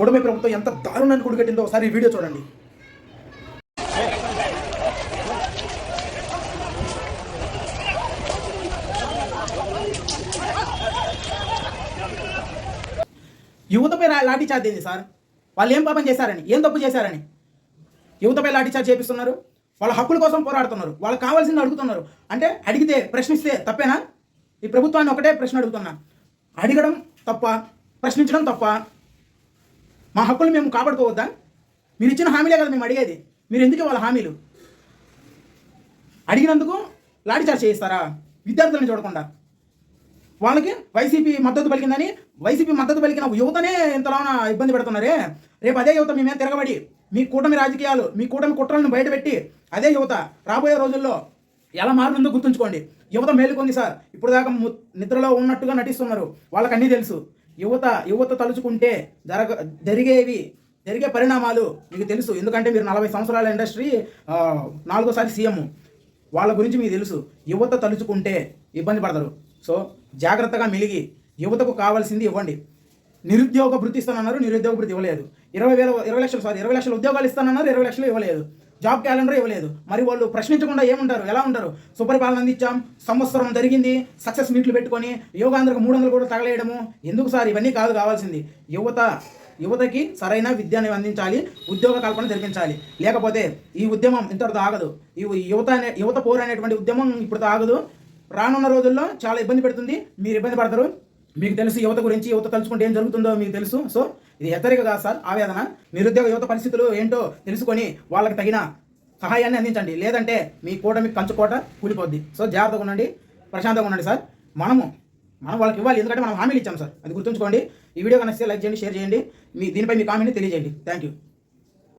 కూటమి ప్రభుత్వం ఎంత దారుణాన్ని కుడిగట్టిందో ఒకసారి ఈ వీడియో చూడండి. యువతపై లాఠీ చార్జ్ ఏంది సార్? వాళ్ళు ఏం పాపం చేశారని? ఏం తప్పు చేశారని? యువతపై లాఠీ చార్జ్ చేపిస్తున్నారు. వాళ్ళ హక్కుల కోసం పోరాడుతున్నారు. వాళ్ళకి కావాల్సింది అడుగుతున్నారు. అంటే అడిగితే ప్రశ్నిస్తే తప్పేనా? ఈ ప్రభుత్వాన్ని ఒకటే ప్రశ్న అడుగుతున్నా. అడగడం తప్ప ప్రశ్నించడం తప్ప మా హక్కులు మేము కాపాడుకోవద్దా? మీరు ఇచ్చిన హామీలే కదా మేము అడిగేది. మీరు ఎందుకు వాళ్ళ హామీలు? అడిగినందుకు లాఠీచార్జ్ చేయిస్తారా? విద్యార్థులను చూడకుండా. వాళ్ళకి వైసీపీ మద్దతు పలికిందని వైసీపీ మద్దతు పలికిన యువతనే ఇంతలోన ఇబ్బంది పెడుతున్నారే? రేపు అదే యువత మీ మీద తిరగబడి మీ కూటమి రాజకీయాలు మీ కూటమి కుట్రలను బయటపెట్టి అదే యువత రాబోయే రోజుల్లో ఎలా మారుతుందో గుర్తుంచుకోండి. యువత మేలుకుంది సార్. ఇప్పుడు దాకా ము- నిద్రలో ఉన్నట్టుగా నటిస్తున్నారు. వాళ్ళకి అన్నీ తెలుసు. యువత యువత తలుచుకుంటే జరగ జరిగేవి జరిగే పరిణామాలు మీకు తెలుసు. ఎందుకంటే మీరు నలభై సంవత్సరాల ఇండస్ట్రీ నాలుగోసారి సీఎం. వాళ్ళ గురించి మీకు తెలుసు. యువత తలుచుకుంటే ఇబ్బంది పడతారు. సో జాగ్రత్తగా మెలిగి యువతకు కావాల్సింది ఇవ్వండి. నిరుద్యోగ భృతి ఇస్తానన్నారు నిరుద్యోగ భృతి ఇవ్వలేదు. ఇరవై వేల ఇరవై లక్షలు సారీ ఇరవై లక్షల ఉద్యోగాలు ఇస్తానన్నారు ఇరవై లక్షలు ఇవ్వలేదు. జాబ్ క్యాలెండర్ ఇవ్వలేదు. మరి వాళ్ళు ప్రశ్నించకుండా ఏముంటారు? ఎలా ఉంటారు? సుపరిపాలన అందించాం సంవత్సరం జరిగింది సక్సెస్ మీట్లు పెట్టుకొని యోగాంధ్రకు మూడు వందలు కూడా తగలేయడము. ఎందుకు సార్? ఇవన్నీ కాదు కావాల్సింది. యువత యువతకి సరైన విద్యను అందించాలి ఉద్యోగ కల్పన జరిపించాలి. లేకపోతే ఈ ఉద్యమం ఇంతటితో ఆగదు. ఈ యువత అనే యువత పోరు అనేటువంటి ఉద్యమం ఇప్పుడు ఆగదు. రానున్న రోజుల్లో చాలా ఇబ్బంది పెడుతుంది. మీరు ఇబ్బంది పడతారు. మీకు తెలుసు యువత గురించి యువత తలుచుకుంటే ఏం జరుగుతుందో మీకు తెలుసు. సో ఇది హెచ్చరిక కాదు సార్ ఆవేదన. నిరుద్యోగ యువత పరిస్థితులు ఏంటో తెలుసుకొని వాళ్ళకి తగిన సహాయాన్ని అందించండి. లేదంటే మీ కూటమి కంచుకోట కూలిపోద్ది. సో జాగ్రత్తగా ఉండండి ప్రశాంతంగా ఉండండి సార్. మనము మనం వాళ్ళకి ఇవ్వాలి. ఎందుకంటే మనం హామీలు ఇచ్చాం సార్. అది గుర్తుంచుకోండి. ఈ వీడియో కనిస్తే లైక్ చేయండి షేర్ చేయండి. మీ దీనిపై మీ కామెంట్ని తెలియజేయండి. Thank you.